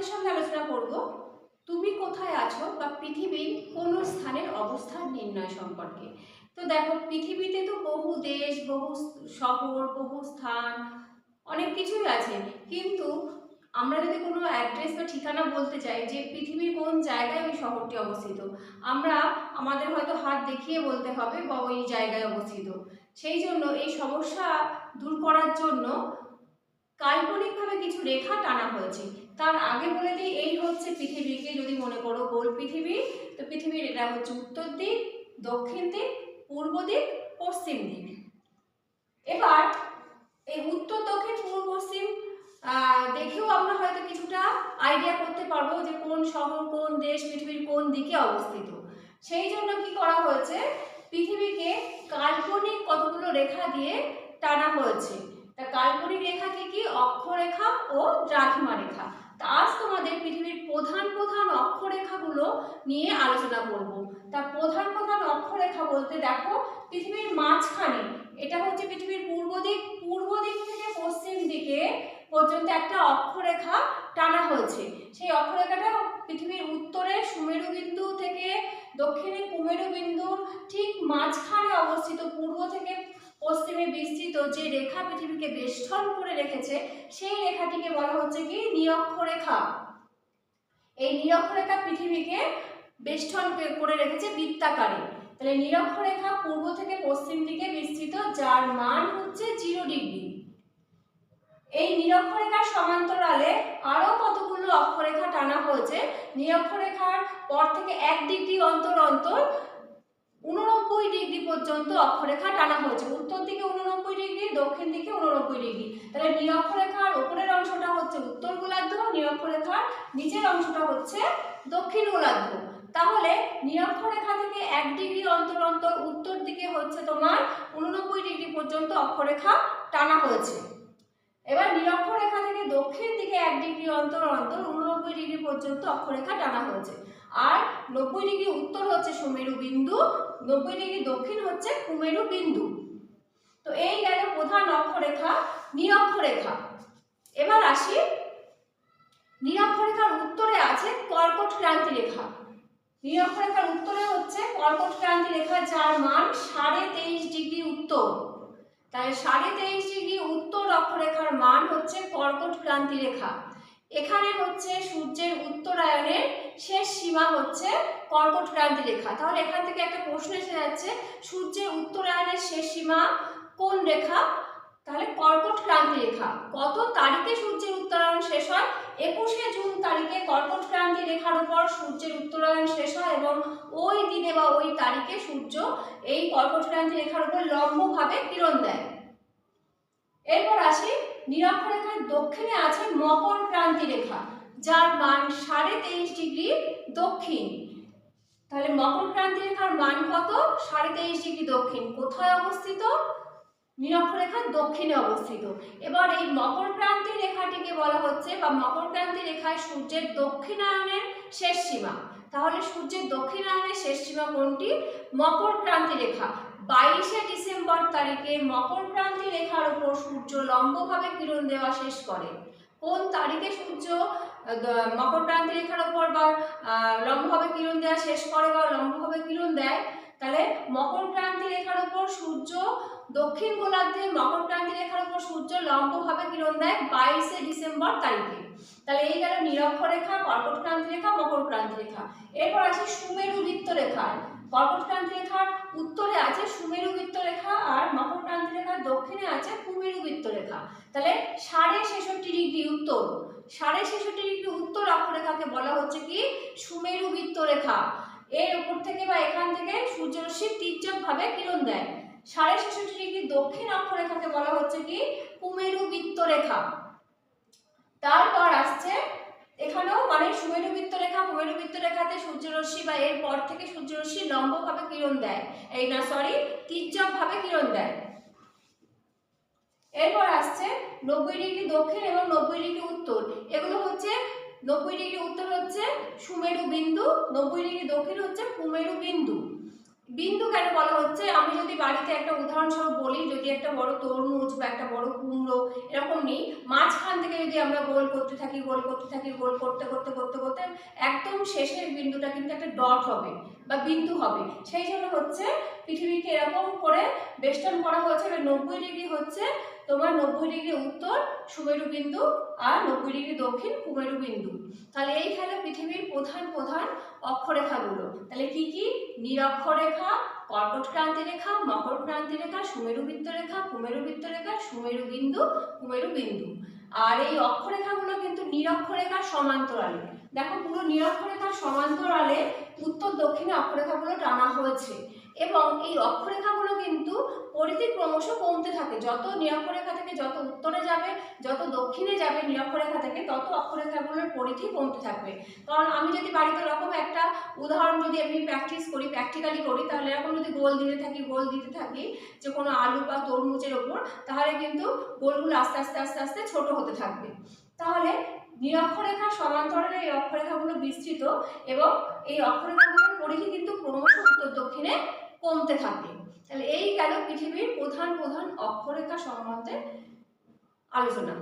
তোমাদের সঙ্গে আলোচনা করব, তুমি কোথায় আছো বা পৃথিবীর কোন স্থানের অবস্থান নির্ণয় সম্পর্কে। তো দেখো, পৃথিবীতে তো বহু দেশ, বহু শহর, বহু স্থান, অনেক কিছুই আছে। কিন্তু আমরা যদি কোনো অ্যাড্রেস বা ঠিকানা বলতে চাই যে পৃথিবীর কোন জায়গায় ওই শহরটি অবস্থিত, আমরা আমাদের হয়তো হাত দেখিয়ে বলতে হবে বা ওই জায়গায় অবস্থিত। সেই জন্য এই সমস্যা দূর করার জন্য কাল্পনিকভাবে কিছু রেখা টানা হয়েছে। তার আগে বলে দিই, এই হচ্ছে পৃথিবীকে যদি মনে করো গোল পৃথিবী, তো পৃথিবীর এটা হচ্ছে উত্তর দিক, দক্ষিণ দিক, পূর্ব দিক, পশ্চিম দিক। এবার এই উত্তর, দক্ষিণ, পূর্ব, পশ্চিম দেখেও আমরা হয়তো কিছুটা আইডিয়া করতে পারব যে কোন শহর, কোন দেশ, পৃথিবীর কোন দিকে অবস্থিত। সেই জন্য কি করা হয়েছে, পৃথিবীকে কাল্পনিক কতগুলো রেখা দিয়ে টানা হয়েছে। তা কাল্পনিক রেখা কি কি? অক্ষরেখা ও দ্রাঘিমা রেখা। তা আজ তোমাদের পৃথিবীর প্রধান প্রধান অক্ষরেখাগুলো নিয়ে আলোচনা করব। তা প্রধান প্রধান অক্ষরেখা বলতে দেখো, পৃথিবীর মাঝখানে, এটা হচ্ছে পৃথিবীর পূর্ব দিক পূর্ব দিক থেকে পশ্চিম দিকে পর্যন্ত একটা অক্ষরেখা টানা হয়েছে। সেই অক্ষরেখাটা পৃথিবীর উত্তরে সুমেরু বিন্দু থেকে দক্ষিণে কুমেরু বিন্দুর ঠিক মাঝখানে অবস্থিত, পূর্ব থেকে পশ্চিমে বিস্তৃত যে রেখা পৃথিবীকে বেষ্টন করে রেখেছে, সেই রেখাটিকে বলা হচ্ছে কি? নিরক্ষরেখা। এই নিরক্ষরেখা পৃথিবীকে বেষ্টন করে রেখেছে বৃত্তাকারে। তাহলে নিরক্ষরেখা পূর্ব থেকে পশ্চিম দিকে বিস্তৃত, যার মান হচ্ছে জিরো ডিগ্রি এই নিরক্ষরেখার সমান্তরালে আরও কতগুলো অক্ষরেখা টানা হয়েছে? নিরক্ষরেখার পর থেকে এক ডিগ্রি অন্তর অন্তর উননব্বই ডিগ্রি পর্যন্ত অক্ষরেখা টানা হয়েছে। উত্তর দিকে উননব্বই ডিগ্রি, দক্ষিণ দিকে উননব্বই ডিগ্রি। তাহলে নিরক্ষরেখার ওপরের অংশটা হচ্ছে উত্তর গোলার্ধ নিরক্ষরেখার নিচের অংশটা হচ্ছে দক্ষিণ গোলার্ধ। তাহলে নিরক্ষরেখা থেকে এক ডিগ্রি অন্তর অন্তর উত্তর দিকে হচ্ছে তোমার উননব্বই ডিগ্রি পর্যন্ত অক্ষরেখা টানা হয়েছে। এবার নিরক্ষরেখা থেকে দক্ষিণ দিকে এক ডিগ্রি অন্তর অন্তর উননব্বই ডিগ্রি পর্যন্ত অক্ষরেখা টানা হয়েছে। আর নব্বই ডিগ্রি উত্তর হচ্ছে সুমেরু বিন্দু, নব্বই ডিগ্রি দক্ষিণ হচ্ছে কুমেরু বিন্দু। তো এই গেল প্রধান অক্ষরেখা, নিরক্ষরেখা। এবার আসি। নিরক্ষরেখার উত্তরে আছে কর্কট ক্রান্তি রেখা। নিরক্ষরেখার উত্তরে হচ্ছে কর্কট ক্রান্তি রেখা, যার মান সাড়ে তেইশ ডিগ্রি উত্তর। তাহলে সাড়ে তেইশ ডিগ্রি উত্তর অক্ষরেখার মান হচ্ছে কর্কট ক্রান্তি রেখা। এখানে হচ্ছে সূর্যের উত্তরায়ণের শেষ সীমা হচ্ছে কর্কট ক্রান্তি রেখা। তাহলে এখান থেকে একটা প্রশ্ন এসে যাচ্ছে, সূর্যের উত্তরায়ণের শেষ সীমা কোন রেখা? তাহলে কর্কট ক্রান্তি রেখা। কত তারিখে সূর্যের উত্তরায়ণ শেষ হয়, একুশে জুন তারিখে কর্কট ক্রান্তি রেখার উপর সূর্যের উত্তরায়ণ শেষ হয় এবং ওই দিনে বা ওই তারিখে সূর্য এই কর্কট ক্রান্তি রেখার উপর লম্বভাবে কিরণ দেয়। এরপর আসি নিরক্ষরেখার দক্ষিণে আছে মকর ক্রান্তি রেখা, যার মান সাড়ে তেইশ ডিগ্রি দক্ষিণ। তাহলে মকর ক্রান্তি রেখার মান কত? সাড়ে তেইশ ডিগ্রি দক্ষিণ। কোথায় অবস্থিত? নিরক্ষরেখার দক্ষিণে অবস্থিত। এবার এই মকর ক্রান্তি রেখাটিকে বলা হচ্ছে বা মকর ক্রান্তি রেখায় সূর্যের দক্ষিণায়নের শেষ সীমা। তাহলে সূর্যের দক্ষিণায়নের শেষ সীমা কোনটি? মকর ক্রান্তি রেখা। বাইশে ডিসেম্বর তারিখে মকর ক্রান্তি রেখার উপর সূর্য লম্বভাবে কিরণ দেওয়া শেষ করে। কোন তারিখে সূর্য মকর ক্রান্তি রেখার উপর বা লম্বভাবে কিরণ দেওয়া শেষ করে বা লম্বভাবে কিরণ দেয়? তাহলে মকর ক্রান্তি রেখার উপর দক্ষিণ গোলার্ধে মকর ক্রান্তি রেখার উপর সূর্য লম্বভাবে কিরণ দেয় বাইশে ডিসেম্বর তারিখে। তাহলে এই গেল নিরক্ষরেখা কর্কট ক্রান্তি রেখা, মকর ক্রান্তি রেখা। এরপর আছে সুমেরু বৃত্ত রেখার কর্কট ক্রান্তি রেখার উত্তরে আছে সুমেরু বৃত্ত রেখা আর মকর ক্রান্তি রেখার দক্ষিণে আছে কুমেরু বৃত্ত রেখা। তাহলে সাড়ে ছেষট্টি ডিগ্রি উত্তর। সাড়ে ছেষট্টি ডিগ্রি উত্তর অক্ষরেখাকে বলা হচ্ছে কি? সুমেরু বৃত্ত রেখা। এর উপর থেকে বা এখান থেকে সূর্যরশ্মি তীর্যকভাবে কিরণ দেয়। সাড়ে ছেষট্টি ডিগ্রি দক্ষিণ অক্ষরেখাকে বলা হচ্ছে কি? কুমেরু বৃত্ত রেখা তারপর আসছে, এখানেও মানে সুমেরু বৃত্ত রেখা কুমেরু বৃত্ত সূর্যরশ্মি বা এর পর থেকে সূর্যরশ্মি লম্বভাবে কিরণ দেয়? এই না সরি তীর্যকভাবে কিরণ দেয়। এরপর আসছে নব্বই ডিগ্রি দক্ষিণ এবং নব্বই ডিগ্রি উত্তর। এগুলো হচ্ছে, নব্বই ডিগ্রি উত্তর হচ্ছে সুমেরু বিন্দু নব্বই ডিগ্রি দক্ষিণ হচ্ছে কুমেরু বিন্দু বিন্দু কেন বলা হচ্ছে? আমি যদি বাড়িতে একটা উদাহরণস্বরূপ বলি, যদি একটা বড় তরমুজ বা একটা বড় কুমড়ো এরকম নিই, মাঝখান থেকে যদি আমরা গোল করতে থাকি, গোল করতে থাকি, গোল করতে করতে করতে করতে, একদম শেষের বিন্দুটা কিন্তু একটা ডট হবে বা বিন্দু হবে। সেই জন্য হচ্ছে পৃথিবীকে এরকম করে বেষ্টন করা হয়েছে নব্বই ডিগ্রি হচ্ছে তোমার নব্বই ডিগ্রি উত্তর, সুমেরু বিন্দু আর নব্বই ডিগ্রি দক্ষিণ, কুমেরু বিন্দু। তাহলে এই হলো পৃথিবীর প্রধান প্রধান অক্ষরেখাগুলো। তাহলে কি কি? নিরক্ষরেখা কর্কট ক্রান্তি রেখা মকর ক্রান্তি রেখা, সুমেরু বৃত্ত রেখা, কুমেরু বৃত্ত রেখা, সুমেরু বিন্দু, কুমেরু বিন্দু। আর এই অক্ষরেখাগুলো কিন্তু নিরক্ষরেখার সমান্তরালে। দেখো পুরো নিরক্ষরেখার সমান্তরালে উত্তর দক্ষিণে অক্ষরেখাগুলো টানা হয়েছে। এবং এই অক্ষরেখাগুলো কিন্তু পরিধি ক্রমশ কমতে থাকে। যত নিরক্ষরেখা থেকে যত উত্তরে যাবে, যত দক্ষিণে যাবে নিরক্ষরেখা থেকে, তত অক্ষরেখাগুলোর পরিধি কমতে থাকবে। কারণ আমি যদি বাড়িতে এরকম একটা উদাহরণ যদি আমি প্র্যাকটিস করি প্র্যাকটিক্যালি করি, তাহলে এরকম যদি গোল দিতে থাকি, গোল দিতে থাকি যে কোনো আলু বা তরমুজের ওপর, তাহলে কিন্তু গোলগুলো আস্তে আস্তে আস্তে আস্তে ছোট হতে থাকবে। তাহলে নিরক্ষরেখা সমান্তরালে এই অক্ষরেখাগুলো বিস্তৃত এবং এই অক্ষরেখাগুলোর পরিধি কিন্তু ক্রমশ উত্তর দক্ষিণে কমতে থাকে। তাহলে এই গেল পৃথিবীর প্রধান প্রধান অক্ষরেখা সম্বন্ধে আলোচনা।